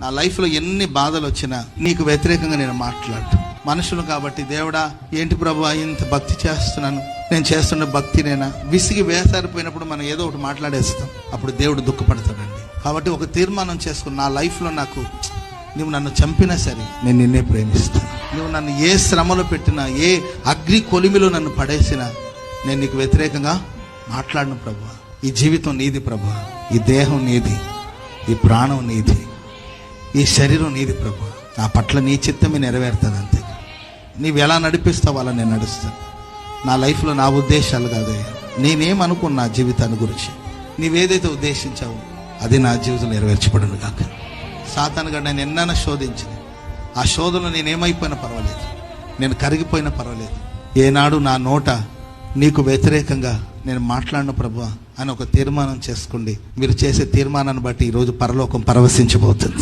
నా లైఫ్లో ఎన్ని బాధలు వచ్చినా నీకు వ్యతిరేకంగా నేను మాట్లాడు మనుషులు కాబట్టి దేవుడా ఏంటి ప్రభు ఇంత భక్తి చేస్తున్నాను? నేను చేస్తున్న భక్తి నేనా విసిగి వేసారిపోయినప్పుడు మనం ఏదో ఒకటి మాట్లాడేస్తాం. అప్పుడు దేవుడు దుఃఖపడతాడండి. కాబట్టి ఒక తీర్మానం చేసుకుని నా లైఫ్లో నాకు నువ్వు నన్ను చంపినా సరే నేను నిన్నే ప్రేమిస్తాను. నువ్వు నన్ను ఏ శ్రమలో పెట్టినా ఏ అగ్ని కొలిమిలో నన్ను పడేసినా నేను నీకు వ్యతిరేకంగా మాట్లాడను ప్రభు. ఈ జీవితం నీది ప్రభు. ఈ దేహం నీది. ఈ ప్రాణం నీది. ఈ శరీరం నీది ప్రభు. నా పట్ల నీ చిత్తమే నెరవేరుతుంది అంతే. నీవు ఎలా నడిపిస్తావు అలా నేను నడుస్తాను. నా లైఫ్లో నా ఉద్దేశాలు కాదే. నేనేమనుకున్నా జీవితాన్ని గురించి. నీవేదైతే ఉద్దేశించావో అది నా జీవితంలో నెరవేర్చబడను కాక సాతాను గడ నేను ఎన్నైనా శోధించిన. ఆ శోధనలో నేనేమైపోయినా పర్వాలేదు. నేను కరిగిపోయినా పర్వాలేదు. ఏనాడు నా నోట నీకు వ్యతిరేకంగా నేను మాట్లాడిన ప్రభు అని ఒక తీర్మానం చేసుకోండి మీరు చేసే తీర్మానాన్ని బట్టి ఈరోజు పరలోకం పరవశించబోతుంది.